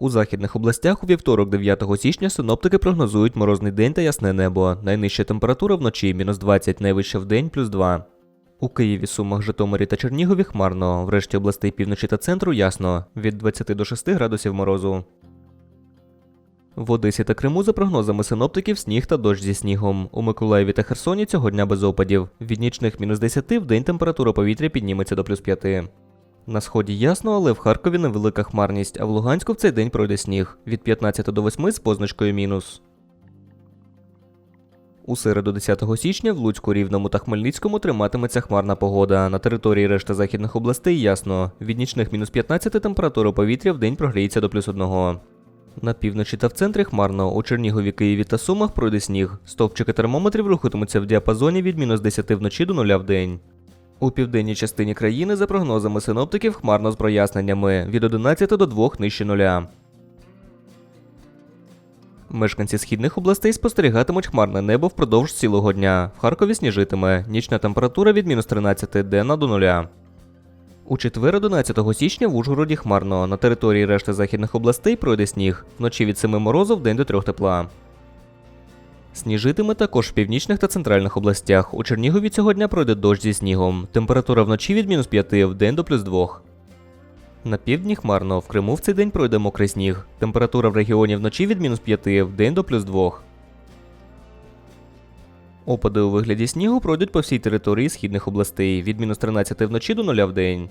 У західних областях у вівторок, 9 січня, синоптики прогнозують морозний день та ясне небо. Найнижча температура вночі мінус 20, найвища в день плюс 2. У Києві, Сумах, Житомирі та Чернігові хмарно. В решті областей півночі та центру ясно від 20 до 6 градусів морозу. В Одесі та Криму, за прогнозами синоптиків, сніг та дощ зі снігом. У Миколаєві та Херсоні цього дня без опадів. Від нічних мінус 10 в день температура повітря підніметься до плюс 5. На сході ясно, але в Харкові невелика хмарність, а в Луганську в цей день пройде сніг від 15 до 8 з позначкою мінус. У середу 10 січня в Луцьку, Рівному та Хмельницькому триматиметься хмарна погода. На території решти західних областей ясно. Від нічних мінус 15 температура повітря в день прогріється до плюс 1. На півночі та в центрі хмарно. У Чернігові, Києві та Сумах пройде сніг. Стовпчики термометрів рухатимуться в діапазоні від мінус 10 вночі до 0 в день. У південній частині країни, за прогнозами синоптиків, хмарно з проясненнями від 11 до 2 нижче нуля. Мешканці східних областей спостерігатимуть хмарне небо впродовж цілого дня. В Харкові сніжитиме. Нічна температура від мінус 13 денна до нуля. У четвер 11 січня в Ужгороді хмарно. На території решти західних областей пройде сніг. Вночі від 7 морозу в день до 3 тепла. Сніжитиме також в північних та центральних областях. У Чернігові цього дня пройде дощ зі снігом. Температура вночі від мінус 5 в день до плюс 2. На півдні хмарно. В Криму в цей день пройде мокрий сніг. Температура в регіоні вночі від мінус 5 в день до плюс 2. Опади у вигляді снігу пройдуть по всій території східних областей від мінус 13 вночі до 0 в день.